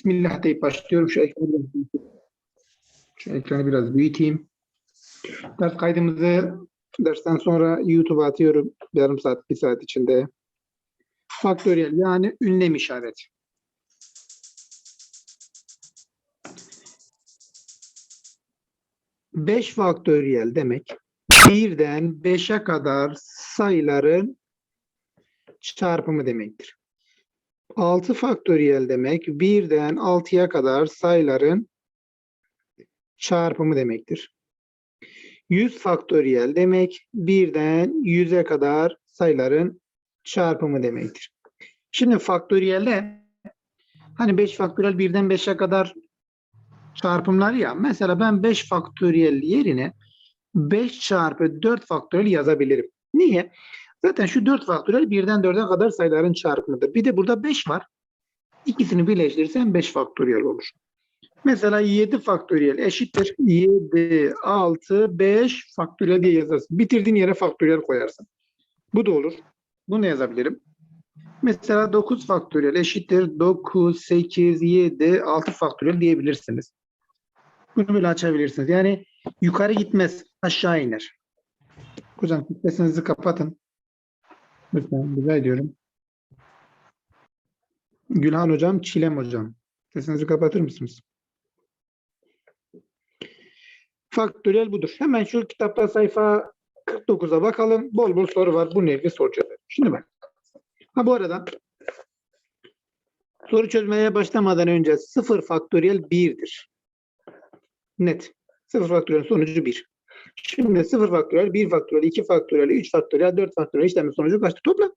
Bismillah deyip başlıyorum. Şu ekranı, şu ekranı biraz büyüteyim. Ders kaydımızı dersten sonra YouTube'a atıyorum. Yarım saat, bir saat içinde. Faktöriyel yani ünlem işareti. Beş faktöriyel demek birden beşe kadar sayıların çarpımı demektir. 6 faktöriyel demek birden 6'ya kadar sayıların çarpımı demektir. 100 faktöriyel demek birden 100'e kadar sayıların çarpımı demektir. Şimdi faktöriyelde hani 5 faktöriyel birden 5'e kadar çarpımlar ya. Mesela ben 5 faktöriyel yerine 5 çarpı 4 faktöriyel yazabilirim. Niye? Zaten şu 4 faktöriyel birden 4'e kadar sayıların çarpımıdır. Bir de burada 5 var. İkisini birleştirirsen 5 faktöriyel olur. Mesela 7 faktöriyel eşittir. 7, 6, 5 faktöriyel diye yazarsın. Bitirdiğin yere faktöriyel koyarsın. Bu da olur. Bunu yazabilirim. Mesela 9 faktöriyel eşittir. 9, 8, 7, 6 faktöriyel diyebilirsiniz. Bunu böyle açabilirsiniz. Yani yukarı gitmez. Aşağı iner. Hocam sesinizi kapatın. Lütfen rica ediyorum. Gülhan hocam, Çilem hocam. Sesinizi kapatır mısınız? Faktöriyel budur. Hemen şu kitapta sayfa 49'a bakalım. Bol bol soru var. Bu nevi çözelim. Şimdi bak. Ha bu arada soru çözmeye başlamadan önce 0 faktöriyel 1'dir. Net. 0 faktöriyel sonucu 1. Şimdi 0 faktöriyel, 1 faktöriyel, 2 faktöriyel, 3 faktöriyel, 4 faktöriyel işlemin sonucu kaçtı? Topla.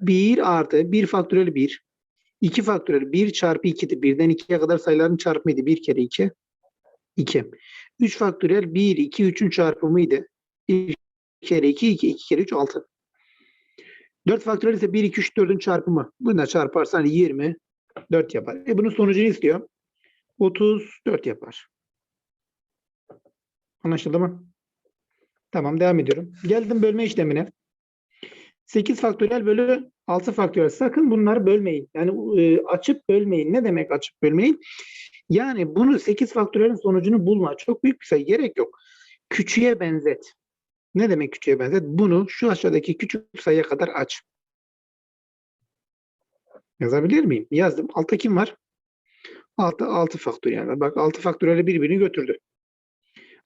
1 artı 1 faktöriyel 1. 2 faktöriyel 1 çarpı 2'di. 1'den 2'ye kadar sayıların çarpımıydı. 1 kere 2. 2. 3 faktöriyel 1, 2, 3'ün çarpımıydı. 1 kere 2, 2, 2 kere 3, 6. 4 faktöriyel ise 1, 2, 3, 4'ün çarpımı. Buna çarparsan 20, 4 yapar. E bunun sonucunu istiyor. 34 yapar. Anlaşıldı mı? Tamam devam ediyorum. Geldim bölme işlemine. 8 faktöriyel bölü 6 faktöriyel. Sakın bunları bölmeyin. Yani e, açıp bölmeyin. Ne demek açıp bölmeyin? Yani bunu 8 faktöriyelin sonucunu bulma. Çok büyük bir sayı. Gerek yok. Küçüğe benzet. Ne demek küçüğe benzet? Bunu şu aşağıdaki küçük sayıya kadar aç. Yazabilir miyim? Yazdım. Altta kim var? Altta 6 faktöriyel. Bak 6 faktöriyel birbirini götürdü.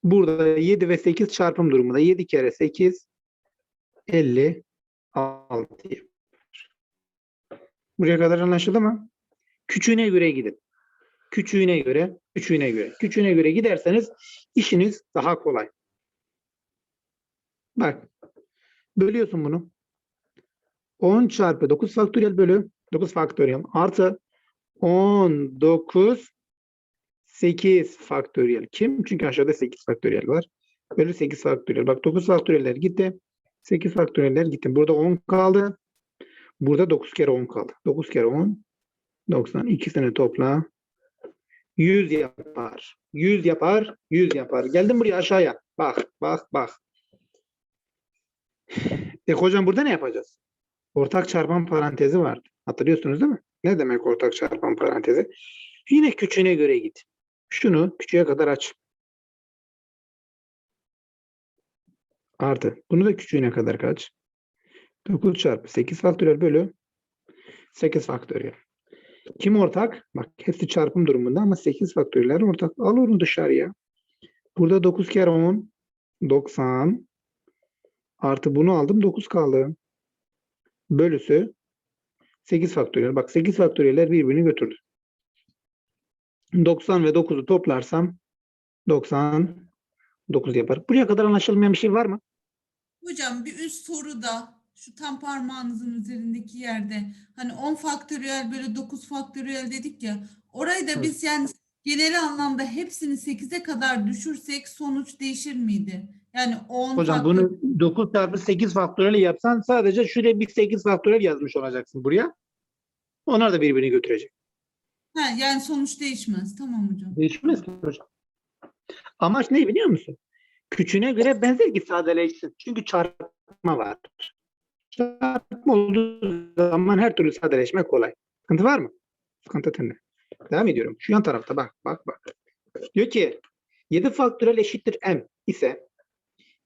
Burada 7 ve 8 çarpım durumunda. 7 kere 8 56 yapar. Buraya kadar anlaşıldı mı? Küçüğüne göre gidin. Küçüğüne göre, küçüğüne göre. Küçüğüne göre giderseniz işiniz daha kolay. Bak. Bölüyorsun bunu. 10 çarpı 9 faktöriyel bölü 9 faktöriyel artı 19 8 faktöriyel. Kim? Çünkü aşağıda 8 faktöriyel var. Bölü 8 faktöriyel. Bak 9 faktöriyeller gitti. 8 faktöriyeller gitti. Burada 10 kaldı. Burada 9 kere 10 kaldı. 9 kere 10 90. İkisini topla. 100 yapar. 100 yapar. 100 yapar. Geldim buraya aşağıya. Bak bak bak. E hocam burada ne yapacağız? Ortak çarpan parantezi vardı. Hatırlıyorsunuz değil mi? Ne demek ortak çarpan parantezi? Yine küçüğüne göre git. Şunu küçüğe kadar aç. Artı. Bunu da küçüğüne kadar kaç? 9 çarpı 8 faktöriyel bölü 8 faktöriyel. Kim ortak? Bak hepsi çarpım durumunda ama 8 faktöriyeller ortak. Al onu dışarıya. Burada 9 kere 10 90 artı bunu aldım 9 kaldı. Bölüsü 8 faktöriyel. Bak 8 faktöriyeller birbirini götürdü. 90 ve 9'u toplarsam 99 yapar. Buraya kadar anlaşılmayan bir şey var mı? Hocam bir üst soruda şu tam parmağınızın üzerindeki yerde hani 10 faktöriyel bölü 9 faktöriyel dedik ya orayı da biz yani genel anlamda hepsini 8'e kadar düşürsek sonuç değişir miydi? Yani 10 Hocam faktör- bunu 9 çarpı 8 faktöriyel yapsan sadece şuraya bir 8 faktöriyel yazmış olacaksın buraya. Onlar da birbirini götürecek. Ha, yani sonuç değişmez. Tamam hocam. Değişmez ki hocam. Amaç ne biliyor musun? Küçüğüne göre benzer ki sadeleşsin. Çünkü çarpma var. Çarpma olduğu zaman her türlü sadeleşme kolay. Sıkıntı var mı? Sıkıntı tende. Devam ediyorum. Şu yan tarafta bak bak bak. Diyor ki 7 faktöriyel eşittir m ise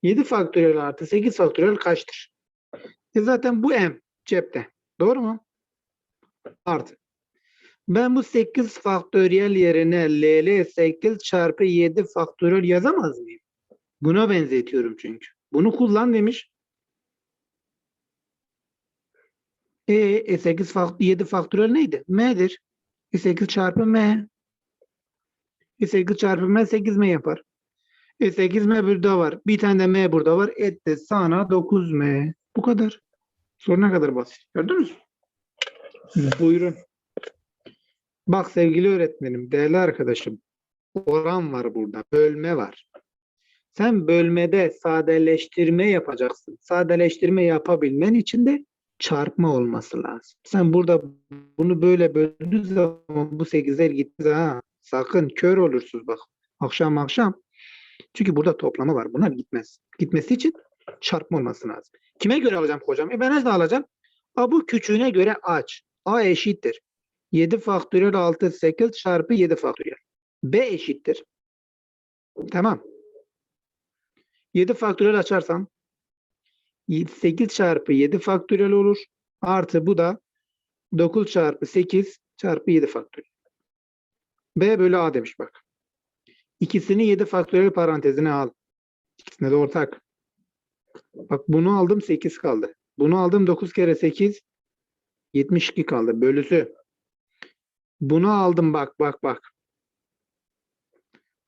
7 faktöriyel artı 8 faktöriyel kaçtır? E zaten bu m cepte. Doğru mu? Artı. Ben bu 8 faktöriyel yerine ll 8 çarpı 7 faktöriyel yazamaz mıyım? Buna benzetiyorum çünkü. Bunu kullan demiş. E, e 8 faktöriyel 7 faktöriyel neydi? M'dir. E 8 çarpı M. E 8 çarpı M 8M yapar. E 8M burada var. Bir tane de M burada var. Etti sana 9M. Bu kadar. Soru ne kadar basit. Gördünüz mü? Buyurun. Bak sevgili öğretmenim, değerli arkadaşım. Oran var burada. Bölme var. Sen bölmede sadeleştirme yapacaksın. Sadeleştirme yapabilmen için de çarpma olması lazım. Sen burada bunu böyle böldüğün zaman bu 8'ler gitti ha. Sakın kör olursunuz bak. Akşam akşam. Çünkü burada toplama var. Bunlar gitmez. Gitmesi için çarpma olması lazım. Kime göre alacağım hocam? E ben ne alacağım? A bu küçüğüne göre aç. A eşittir. 7 faktöriyel 6 8 çarpı 7 faktöriyel. B eşittir. Tamam. 7 faktöriyel açarsam 8 çarpı 7 faktöriyel olur. Artı bu da 9 çarpı 8 çarpı 7 faktöriyel. B bölü A demiş bak. İkisini 7 faktöriyel parantezine al. İkisine de ortak. Bak bunu aldım 8 kaldı. Bunu aldım 9 kere 8 72 kaldı. Bölüsü. Bunu aldım bak bak bak.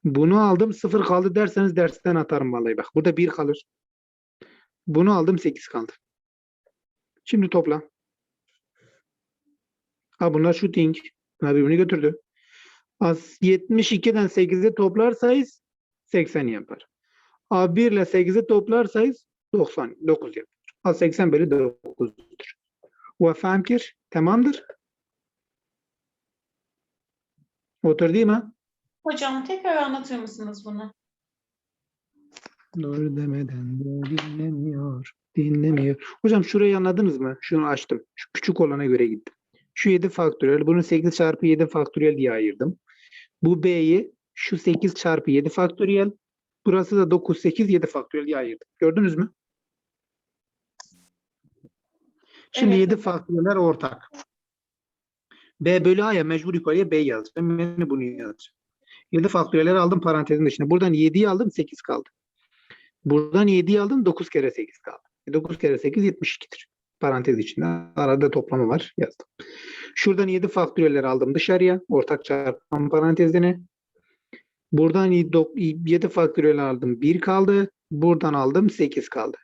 Bunu aldım 0 kaldı derseniz dersten atarım vallahi bak. Burada 1 kalır. Bunu aldım 8 kaldı. Şimdi topla. Ha bunlar shooting. Bunlar birbirini götürdü. Az 72'den 8'i toplarsanız 80 yapar. A1 ile 8'i toplarsanız 99 yapar. A 80 bölü 9'dur. Ve famkir tamamdır. Otur değil mi? Hocam tekrar anlatır mısınız bunu? Doğru demeden de dinlemiyor. Dinlemiyor. Hocam şurayı anladınız mı? Şunu açtım. Şu küçük olana göre gittim. Şu 7 faktöriyel. Bunu 8 çarpı 7 faktöriyel diye ayırdım. Bu B'yi şu 8 çarpı 7 faktöriyel. Burası da 9, 8, 7 faktöriyel diye ayırdım. Gördünüz mü? Şimdi Evet 7 hocam. faktöriyeller ortak. B bölü A'ya mecbur yukarıya B yazacağım. Ben bunu yazacağım. 7 faktöriyeller aldım parantezin dışına. Buradan 7'yi aldım 8 kaldı. Buradan 7'yi aldım 9 kere 8 kaldı. E 9 kere 8 72'dir. Parantez içinde arada toplama var yazdım. Şuradan 7 faktöriyeller aldım dışarıya. Ortak çarpma parantezine. Buradan 7 faktöriyeller aldım 1 kaldı. Buradan aldım 8 kaldı.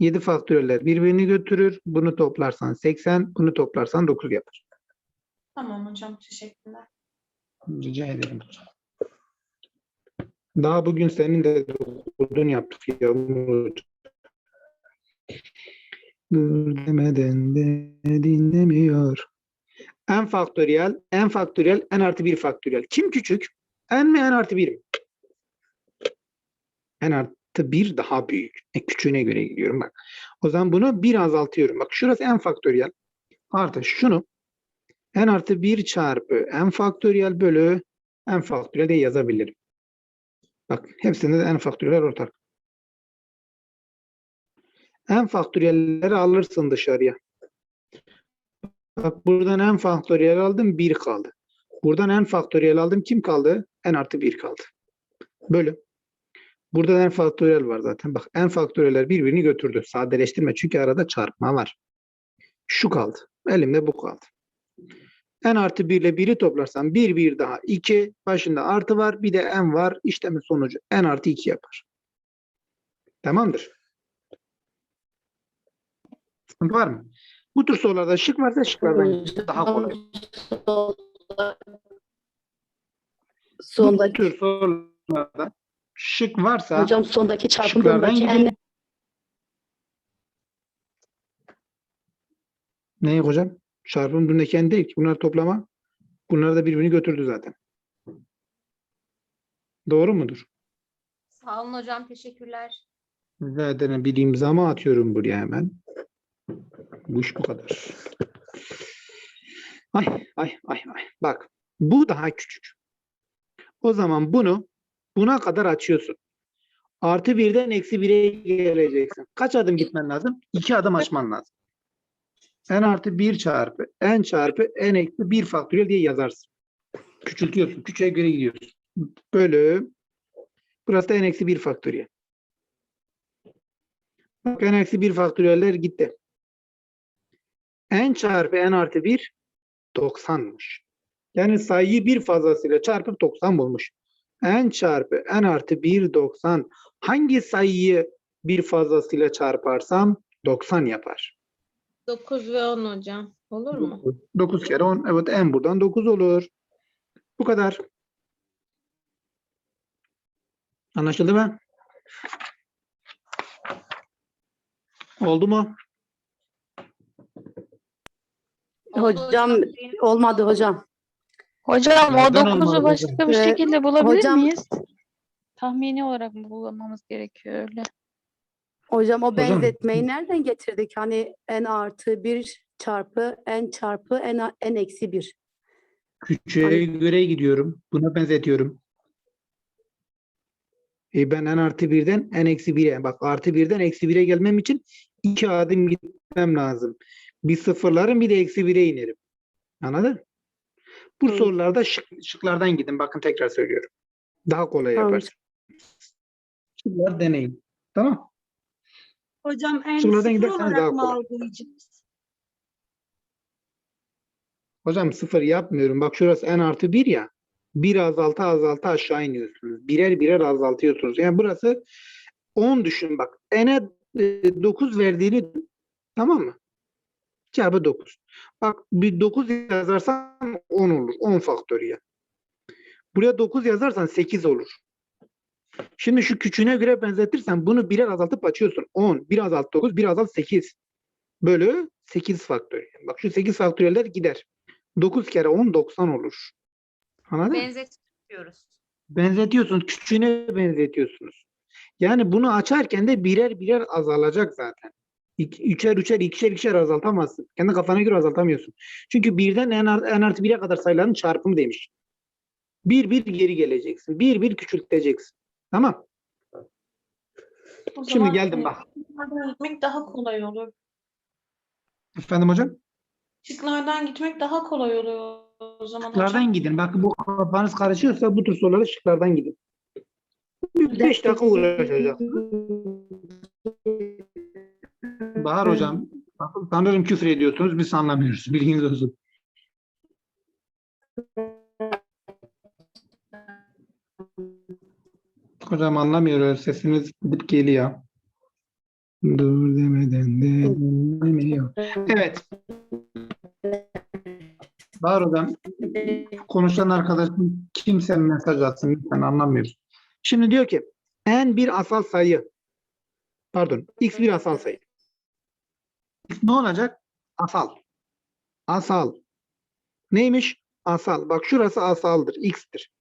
7 faktöriyeller birbirini götürür. Bunu toplarsan 80, bunu toplarsan 9 yapar. Tamam hocam teşekkürler. Rica ederim. Daha bugün senin de okudun yaptık Yağmur. Dur demeden de dinlemiyor. n faktöriyel, n faktöriyel, n artı 1 faktöriyel. Kim küçük? n mi n artı 1 mi? n artı 1 daha büyük. E, küçüğüne göre gidiyorum bak. O zaman bunu bir azaltıyorum. Bak şurası n faktöriyel. Artı şunu n artı 1 çarpı n faktöriyel bölü n faktöriyel diye yazabilirim. Bak hepsinde de n faktöriyel ortak. n faktöriyelleri alırsın dışarıya. Bak buradan n faktöriyel aldım 1 kaldı. Buradan n faktöriyel aldım kim kaldı? n artı 1 kaldı. Bölü. Burada n faktöriyel var zaten. Bak n faktöriyeller birbirini götürdü. Sadeleştirme çünkü arada çarpma var. Şu kaldı. Elimde bu kaldı. N artı 1 ile 1'i toplarsam 1 1 daha 2 başında artı var bir de n var işlemin sonucu n artı 2 yapar. Tamamdır. Sıkıntı var mı? Bu tür sorularda şık varsa şıklardan daha kolay. Bu Sondaki, tür sorularda şık varsa hocam sondaki çarpım şıklardan bölümdeki gidelim. en ne hocam? Çarpım dünleken değil ki. Bunlar toplama. Bunlar da birbirini götürdü zaten. Doğru mudur? Sağ olun hocam, teşekkürler. Ederim. Bir imzamı atıyorum buraya hemen. Bu iş bu kadar. Ay ay ay ay. Bak. Bu daha küçük. O zaman bunu buna kadar açıyorsun. Artı birden eksi bire geleceksin. Kaç adım gitmen lazım? İki adım açman lazım. N artı 1 çarpı n çarpı n eksi 1 faktöriyel diye yazarsın. Küçültüyorsun. Küçüğe göre gidiyorsun. Bölü. Burası da n eksi 1 faktöriyel. Bak n eksi 1 faktöriyeller gitti. n çarpı n artı 1 90'mış. Yani sayıyı bir fazlasıyla çarpıp 90 bulmuş. n çarpı n artı 1 90. Hangi sayıyı bir fazlasıyla çarparsam 90 yapar. 9 ve 10 hocam. Olur mu? 9 kere 10. Evet n buradan 9 olur. Bu kadar. Anlaşıldı mı? Oldu mu? Hocam olmadı hocam. Hocam o Neden 9'u olmadı başka bir şekilde bulabilir hocam- miyiz? Tahmini olarak mı bulmamız gerekiyor öyle? Hocam o Hocam- benzetmeyi nereden getirdik? Hani n artı 1 çarpı n çarpı n, n eksi 1. Küçüğe göre gidiyorum. Buna benzetiyorum. E ben n artı 1'den n eksi 1'e. Bak artı 1'den eksi 1'e gelmem için iki adım gitmem lazım. Bir sıfırlarım bir de eksi 1'e inerim. Anladın? Bu Hı. sorularda şık, şıklardan gidin. Bakın tekrar söylüyorum. Daha kolay Tamam. yaparsın. Şıklar deneyin. Tamam. Hocam en Şunlardan sıfır giderseniz daha olarak mı kolay. algılayacağız? Hocam sıfır yapmıyorum. Bak şurası n artı 1 ya. Bir azalta azalta aşağı iniyorsunuz. Birer birer azaltıyorsunuz. Yani burası 10 düşün bak. n'e 9 verdiğini tamam mı? Çarpı 9. Bak bir 9 yazarsam 10 olur. 10 faktöriyel. Buraya 9 yazarsan 8 olur. Şimdi şu küçüğüne göre benzetirsen bunu birer azaltıp açıyorsun. 10, 1 azalt 9, 1 azalt 8. Bölü 8 faktöriyel. Bak şu 8 faktöriyeller gider. 9 kere 10 90 olur. Anladın? Benzetiyoruz. Benzetiyorsunuz. Küçüğüne benzetiyorsunuz. Yani bunu açarken de birer birer azalacak zaten. İk- Üçer üçer ikişer ikişer azaltamazsın. Kendi kafana göre azaltamıyorsun. Çünkü birden n, art- n artı 1'e kadar sayıların çarpımı demiş. Bir bir geri geleceksin. Bir bir küçülteceksin. Tamam. O Şimdi zaman, geldim e, bak. Şıklardan gitmek daha kolay olur. Efendim hocam? Şıklardan gitmek daha kolay oluyor o zaman Şıklardan hocam. gidin. Bak bu kafanız karışıyorsa bu tür sorulara şıklardan gidin. 5 dakika uğraşacak. Bahar hocam, sanırım küfür ediyorsunuz, biz anlamıyoruz. Bilginiz olsun. Hocam anlamıyoruz, sesiniz gidip geliyor. Dur demeden de dinlemiyor. Evet. Bahar hocam, konuşan arkadaşım kimse mesaj atsın lütfen anlamıyoruz. Şimdi diyor ki n bir asal sayı. Pardon, x bir asal sayı. Ne olacak? Asal. Asal. Neymiş? Asal. Bak şurası asaldır. X'tir.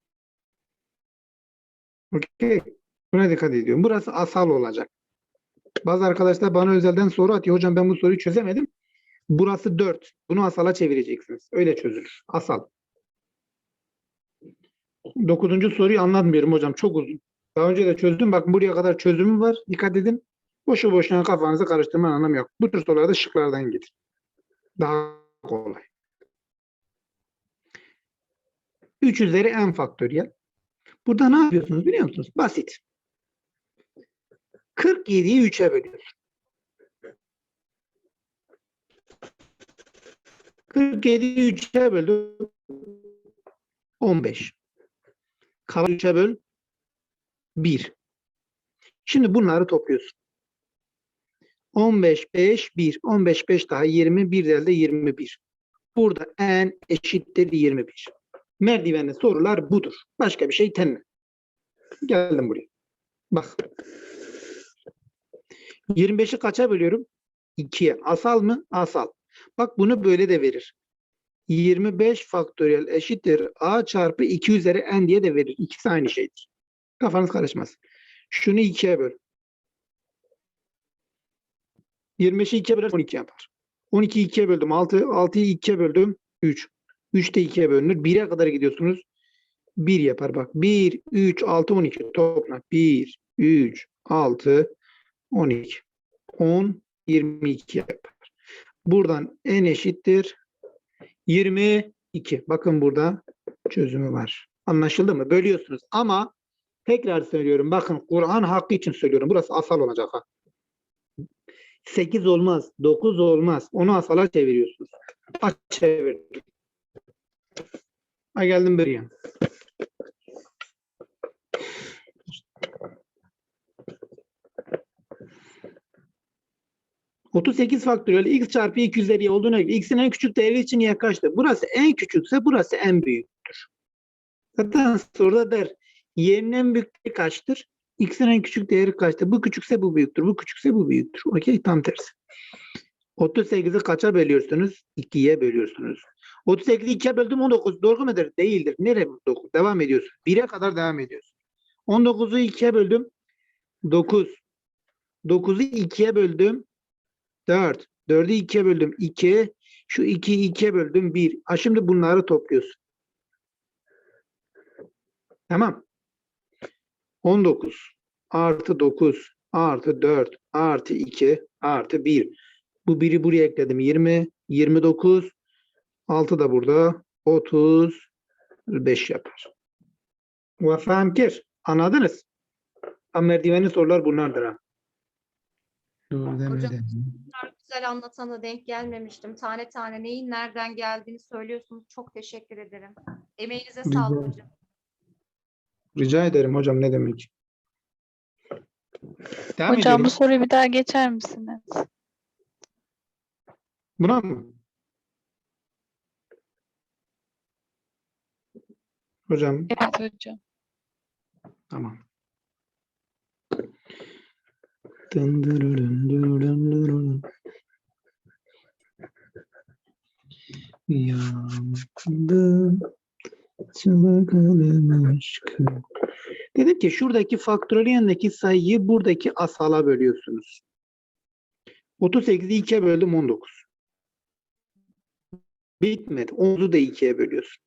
Okey. Buna dikkat ediyorum. Burası asal olacak. Bazı arkadaşlar bana özelden soru atıyor. Hocam ben bu soruyu çözemedim. Burası 4. Bunu asala çevireceksiniz. Öyle çözülür. Asal. Dokuzuncu soruyu anlatmıyorum hocam. Çok uzun. Daha önce de çözdüm. Bak buraya kadar çözümü var. Dikkat edin. Boşu boşuna kafanızı karıştırmanın anlamı yok. Bu tür sorularda şıklardan gidin. Daha kolay. 3 üzeri n faktöriyel. Burada ne yapıyorsunuz biliyor musunuz? Basit. 47'yi 3'e bölüyorsun. 47'yi 3'e böldüm. 15. Kalan 3'e böl 1. Şimdi bunları topluyorsun. 15, 5, 1. 15, 5 daha 20, 1 elde 21. Burada n eşittir 21. Merdivenli sorular budur. Başka bir şey tenne. Geldim buraya. Bak. 25'i kaça bölüyorum? 2'ye. Asal mı? Asal. Bak bunu böyle de verir. 25 faktöriyel eşittir a çarpı 2 üzeri n diye de verir. İkisi aynı şeydir. Kafanız karışmaz. Şunu 2'ye böl. 25'i 2'ye böler 12 yapar. 12'yi 2'ye böldüm 6. 6'yı 2'ye böldüm 3. 3'te 2'ye bölünür. 1'e kadar gidiyorsunuz. 1 yapar bak. 1, 3, 6, 12 topla. 1, 3, 6, 12. 10, 22 yapar. Buradan n eşittir 22. Bakın burada çözümü var. Anlaşıldı mı? Bölüyorsunuz. Ama tekrar söylüyorum. Bakın Kur'an hakkı için söylüyorum. Burası asal olacak ha. 8 olmaz. 9 olmaz. Onu asala çeviriyorsunuz. Aç çevir. Ha geldim buraya. ...38 faktöriyel x çarpı 2 üzeri olduğuna göre x'in en küçük değeri için y kaçtır? Burası en küçükse burası en büyüktür. Zaten soruda der y'nin en büyük değeri kaçtır? X'in en küçük değeri kaçtır? Bu küçükse bu büyüktür. Bu küçükse bu büyüktür. Okey tam tersi. 38'i kaça bölüyorsunuz? 2'ye bölüyorsunuz. 38'i 2'ye böldüm 19. Doğru mudur? Değildir. Nereye 9? Devam ediyorsun. 1'e kadar devam ediyorsun. 19'u 2'ye böldüm. 9. 9'u 2'ye böldüm. 4. 4'ü 2'ye böldüm. 2. Şu 2'yi 2'ye böldüm. 1. Ha şimdi bunları topluyorsun. Tamam. 19 artı 9 artı 4 artı 2 artı 1. Bu biri buraya ekledim. 20, 29, 6 da burada. 35 yapar. Ve. Anladınız? Tam merdivenli sorular bunlardır ha. Hocam. demedim. kadar güzel anlatana denk gelmemiştim. Tane tane neyin nereden geldiğini söylüyorsunuz. Çok teşekkür ederim. Emeğinize Rica sağlık hocam. Rica ederim hocam ne demek. Devam Hocam bu soruyu bir daha geçer misiniz? Buna mı? Hocam Evet hocam. Tamam. Yandım çılgın aşkım. Dedim ki şuradaki faktörel yanındaki sayıyı buradaki asala bölüyorsunuz. 38'i 2'ye böldüm 19. Bitmedi. 10'u da 2'ye bölüyorsun.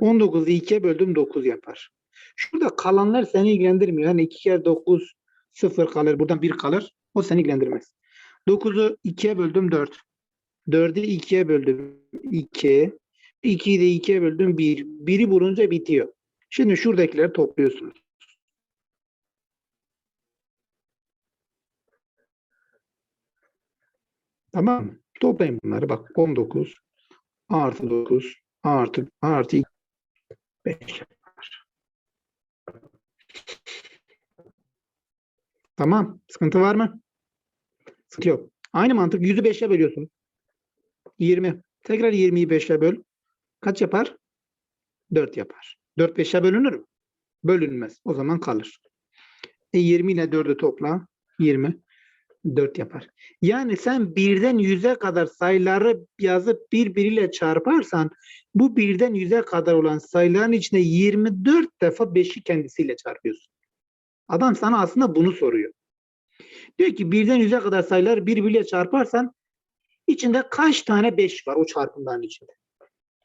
19'u 2'ye böldüm 9 yapar. Şurada kalanlar seni ilgilendirmiyor. Hani 2 kere 9 0 kalır. Buradan 1 kalır. O seni ilgilendirmez. 9'u 2'ye böldüm 4. 4'ü 2'ye böldüm 2. 2'yi de 2'ye böldüm 1. 1'i bulunca bitiyor. Şimdi şuradakileri topluyorsunuz. Tamam mı? Toplayın bunları. Bak 19 artı 9 artı artı 5 yapar. Tamam. Sıkıntı var mı? Sıkıntı yok. Aynı mantık 100'ü 5'e bölüyorsun. 20. Tekrar 20'yi 5'e böl. Kaç yapar? 4 yapar. 4 5'e bölünür mü? Bölünmez. O zaman kalır. E 20 ile 4'ü topla. 20. 4 yapar. Yani sen birden 100'e kadar sayıları yazıp birbiriyle çarparsan bu birden 100'e kadar olan sayıların içinde 24 defa 5'i kendisiyle çarpıyorsun. Adam sana aslında bunu soruyor. Diyor ki birden 100'e kadar sayıları birbiriyle çarparsan içinde kaç tane 5 var o çarpımların içinde?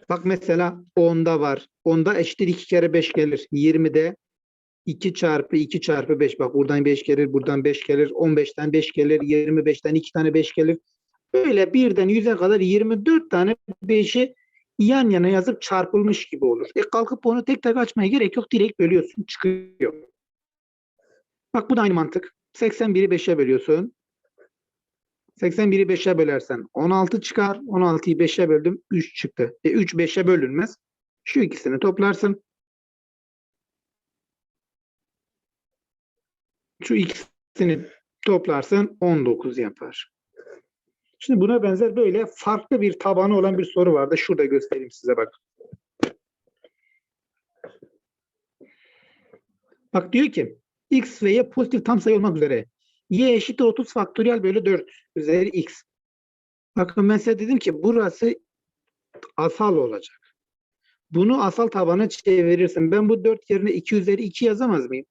Bak mesela 10'da var. 10'da eşittir 2 kere 5 gelir. 20'de 2 çarpı 2 çarpı 5. Bak buradan 5 gelir, buradan 5 gelir. 15'ten 5 gelir, 25'ten 2 tane 5 gelir. Böyle birden 100'e kadar 24 tane 5'i yan yana yazıp çarpılmış gibi olur. E kalkıp onu tek tek açmaya gerek yok. Direkt bölüyorsun. Çıkıyor. Bak bu da aynı mantık. 81'i 5'e bölüyorsun. 81'i 5'e bölersen 16 çıkar. 16'yı 5'e böldüm. 3 çıktı. E 3 5'e bölünmez. Şu ikisini toplarsın. Şu ikisini toplarsın 19 yapar. Şimdi buna benzer böyle farklı bir tabanı olan bir soru vardı. Şurada göstereyim size bak. Bak diyor ki x ve y pozitif tam sayı olmak üzere y eşittir 30 faktöriyel bölü 4 üzeri x. Bakın ben size dedim ki burası asal olacak. Bunu asal tabana çevirirsin. Ben bu 4 yerine 2 üzeri 2 yazamaz mıyım?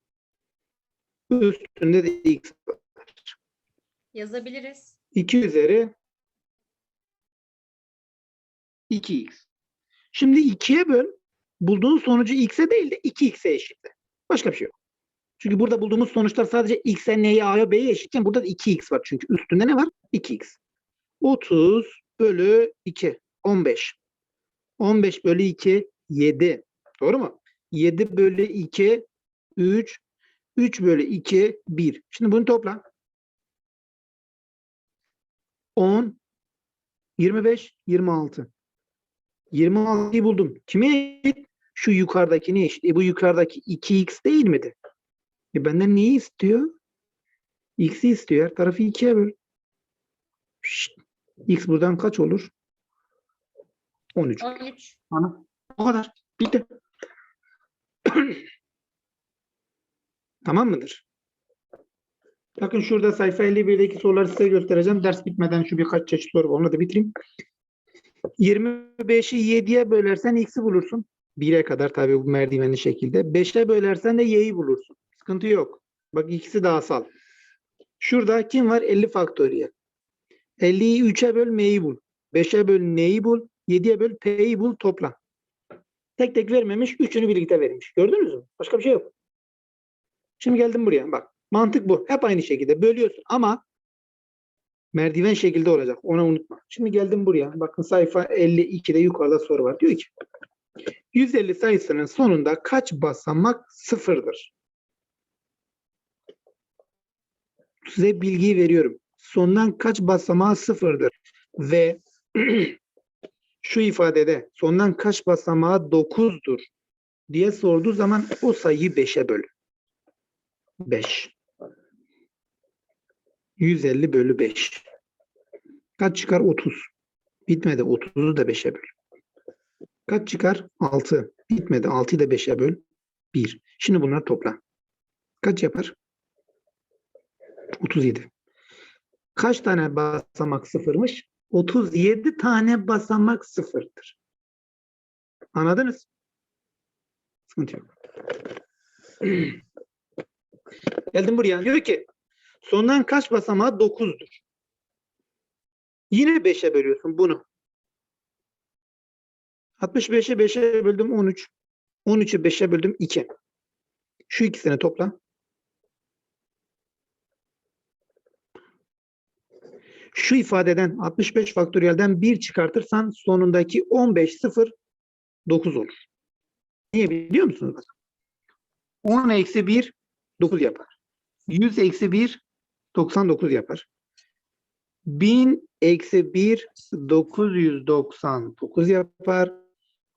Üstünde de x var. Yazabiliriz. 2 üzeri 2x. Şimdi 2'ye böl. Bulduğun sonucu x'e değil de 2x'e eşitle. Başka bir şey yok. Çünkü burada bulduğumuz sonuçlar sadece x'e, n'ye, a'ya, b'ye eşitken burada da 2x var. Çünkü üstünde ne var? 2x. 30 bölü 2. 15. 15 bölü 2. 7. Doğru mu? 7 bölü 2. 3. 3 bölü 2. 1. Şimdi bunu topla. 10. 25. 26. 26'yı buldum. Kime eşit? Şu yukarıdakine eşit. E bu yukarıdaki 2x değil miydi? E benden neyi istiyor? X'i istiyor. Her tarafı 2'ye böl. Şşt. X buradan kaç olur? 13. 13. Ana. O kadar. Bitti. tamam mıdır? Bakın şurada sayfa 51'deki soruları size göstereceğim. Ders bitmeden şu birkaç çeşit soru var. Onu da bitireyim. 25'i 7'ye bölersen x'i bulursun. 1'e kadar tabii bu merdivenli şekilde. 5'e bölersen de y'yi bulursun. Sıkıntı yok. Bak ikisi de asal. Şurada kim var? 50 faktöriyel. 50'yi 3'e böl m'yi bul. 5'e böl n'yi bul. 7'ye böl p'yi bul topla. Tek tek vermemiş. Üçünü birlikte vermiş. Gördünüz mü? Başka bir şey yok. Şimdi geldim buraya. Bak mantık bu. Hep aynı şekilde bölüyorsun ama merdiven şekilde olacak. Onu unutma. Şimdi geldim buraya. Bakın sayfa 52'de yukarıda soru var. Diyor ki 150 sayısının sonunda kaç basamak sıfırdır? Size bilgiyi veriyorum. Sondan kaç basamağı sıfırdır? Ve şu ifadede sondan kaç basamağı 9'dur diye sorduğu zaman o sayıyı 5'e bölün. 5. 150 bölü 5. Kaç çıkar? 30. Bitmedi. 30'u da 5'e böl. Kaç çıkar? 6. Bitmedi. 6'yı da 5'e böl. 1. Şimdi bunları topla. Kaç yapar? 37. Kaç tane basamak sıfırmış? 37 tane basamak sıfırdır. Anladınız? Sıkıntı yok. Geldim buraya. Diyor ki sondan kaç basamağı 9'dur. Yine 5'e bölüyorsun bunu. 65'e 5'e böldüm 13. 13'ü 5'e böldüm 2. Şu ikisini topla. Şu ifadeden 65 faktöriyelden 1 çıkartırsan sonundaki 15 0 9 olur. Niye biliyor musunuz? 10 eksi 1 9 yapar. 100 eksi 1 99 yapar. 1000 eksi 1 999 yapar.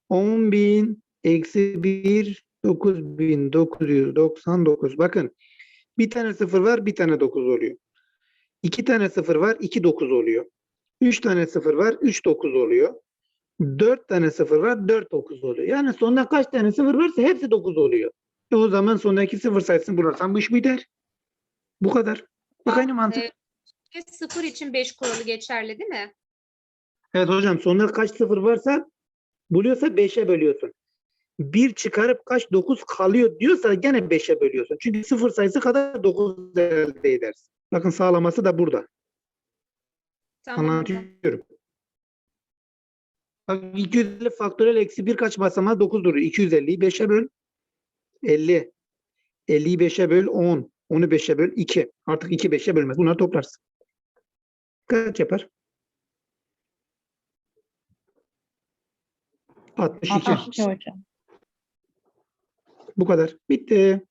10.000 eksi 1 9999. Bakın bir tane sıfır var bir tane 9 oluyor. İki tane sıfır var, iki dokuz oluyor. Üç tane sıfır var, üç dokuz oluyor. Dört tane sıfır var, dört dokuz oluyor. Yani sonunda kaç tane sıfır varsa hepsi dokuz oluyor. E o zaman sondaki sıfır sayısını bulursan bu iş biter. Bu kadar. Bak aynı mantık. Ve sıfır için 5 kuralı geçerli değil mi? Evet hocam sonunda kaç sıfır varsa buluyorsa 5'e bölüyorsun. 1 çıkarıp kaç 9 kalıyor diyorsa gene 5'e bölüyorsun. Çünkü sıfır sayısı kadar 9 elde edersin. Bakın sağlaması da burada. Tamam. Anlatıyorum. Bak 250 faktörel eksi 1 kaç basamağı 9 duruyor. 250'yi 5'e böl 50. 50'yi 5'e böl 10. 10'u 5'e böl 2. Artık 2 5'e bölmez. Bunları toplarsın. Kaç yapar? 62. 62 hocam. Bu kadar. Bitti.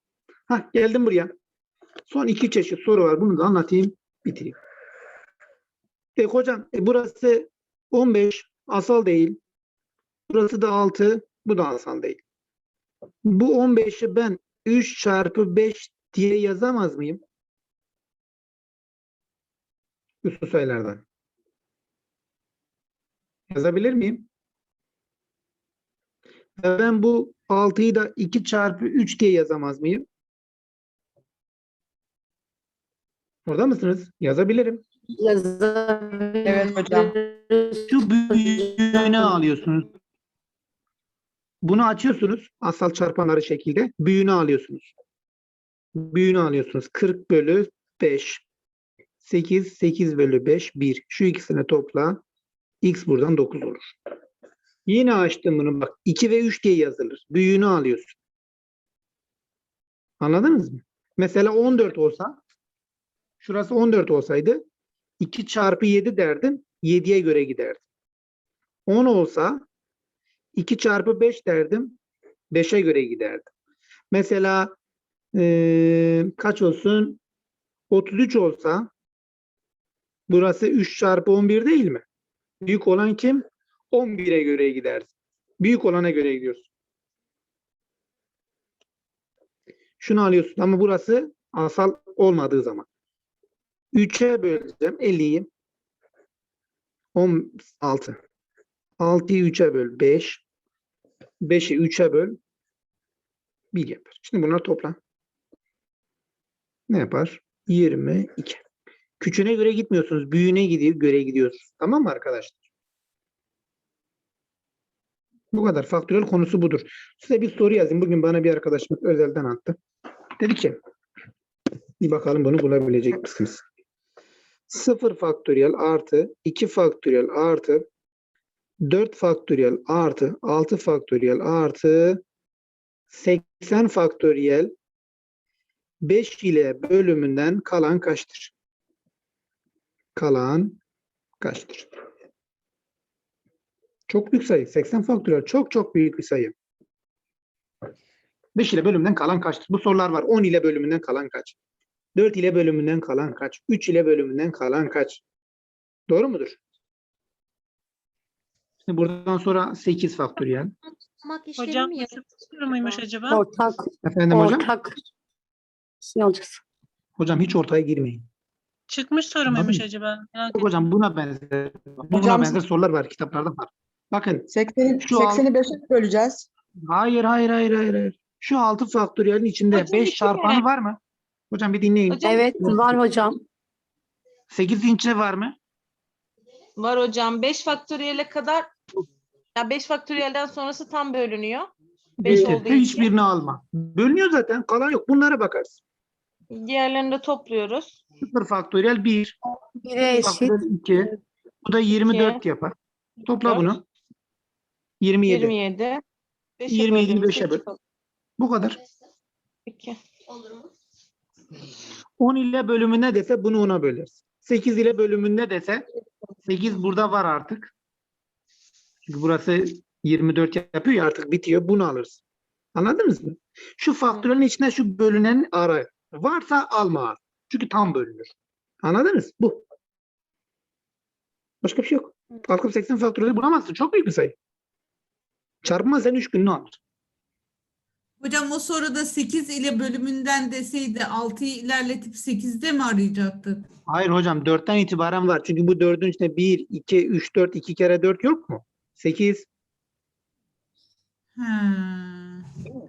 Hah geldim buraya. Son iki çeşit soru var. Bunu da anlatayım. Bitireyim. E, hocam e, burası 15 asal değil. Burası da 6. Bu da asal değil. Bu 15'i ben 3 çarpı 5 diye yazamaz mıyım? Üstü sayılardan. Yazabilir miyim? Ve ben bu 6'yı da 2 çarpı 3 diye yazamaz mıyım? Orada mısınız? Yazabilirim. Evet hocam. Şu büyüğünü alıyorsunuz. Bunu açıyorsunuz. Asal çarpanları şekilde. Büyüğünü alıyorsunuz. Büyüğünü alıyorsunuz. 40 bölü 5. 8, 8 bölü 5, 1. Şu ikisini topla. X buradan 9 olur. Yine açtım bunu bak. 2 ve 3 diye yazılır. Büyüğünü alıyorsun. Anladınız mı? Mesela 14 olsa şurası 14 olsaydı 2 çarpı 7 derdin 7'ye göre giderdim. 10 olsa 2 çarpı 5 derdim 5'e göre giderdim. Mesela eee, kaç olsun? 33 olsa burası 3 çarpı 11 değil mi? Büyük olan kim? 11'e göre gidersin. Büyük olana göre gidiyorsun. Şunu alıyorsun ama burası asal olmadığı zaman. 3'e böleceğim 50'yi. 16. 6'yı 3'e böl 5. 5'i 3'e böl 1 yapar. Şimdi bunları topla. Ne yapar? 22. Küçüğüne göre gitmiyorsunuz. Büyüğüne gidiyor, göre gidiyorsunuz. Tamam mı arkadaşlar? Bu kadar. Faktörel konusu budur. Size bir soru yazayım. Bugün bana bir arkadaşımız özelden attı. Dedi ki bir bakalım bunu bulabilecek misiniz? 0 faktöriyel artı 2 faktöriyel artı 4 faktöriyel artı 6 faktöriyel artı 80 faktöriyel 5 ile bölümünden kalan kaçtır? Kalan kaçtır? Çok büyük sayı. 80 faktöriyel çok çok büyük bir sayı. 5 ile bölümünden kalan kaçtır? Bu sorular var. 10 ile bölümünden kalan kaç? 4 ile bölümünden kalan kaç? 3 ile bölümünden kalan kaç? Doğru mudur? Şimdi buradan sonra 8 faktöriyel. Hocam soru muymuş acaba? Ortak, Efendim hocam? ortak şey olacağız. Hocam hiç ortaya girmeyin. Çıkmış soru muymuş acaba? Merak Yok hocam buna benzer. Buna Hocam- benzer sorular var. Kitaplarda var. Bakın 80'i Şu an- 80'i 5'e böleceğiz. Hayır, hayır, hayır, hayır, hayır. Şu 6 faktöriyelin içinde Hocam 5 iki çarpanı kere. var mı? Hocam bir dinleyin. Hocam- Evet var hocam. 8 içinde var mı? Var hocam. 5 faktöriyele kadar ya 5 faktöriyelden sonrası tam bölünüyor. 5 Bitti. olduğu için. Hiçbirini alma. Bölünüyor zaten. Kalan yok. Bunlara bakarsın. Diğerlerini de topluyoruz. 0 faktöriyel 1. 1'e eşit. faktöriyel 2. Bu da 24 yapar. Topla Dört. bunu. 27. 27. 5'e 27'yi böldüğümüzde beşe böl. iki kalıyor. Bu kadar. İki. 10 ile bölümü ne dese bunu ona böleriz. 8 ile bölümü ne dese 8 burada var artık. Çünkü burası 24 yapıyor ya artık bitiyor. Bunu alırız. Anladınız mı? Şu faktörün içine şu bölünen ara. Varsa alma. Çünkü tam bölünür. Anladınız? Bu. Başka bir şey yok. Kalkıp 80 faktörleri bulamazsın. Çok büyük bir sayı. Çarpma sen 3 gününü alır. Hocam o soruda 8 ile bölümünden deseydi 6'yı ilerletip 8'de mi arayacaktık? Hayır hocam 4'ten itibaren var. Çünkü bu 4'ün içinde 1, 2, 3, 4, 2 kere 4 yok mu? 8. Ha,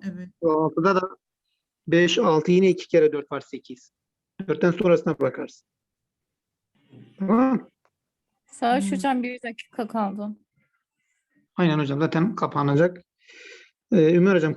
evet. 6'da da 5, 6 yine 2 kere 4 var 8. 4'ten sonrasına bakarsın. Tamam. Savaş Hmm. hocam bir dakika kaldı. Aynen hocam zaten kapanacak. Ee, Ömer hocam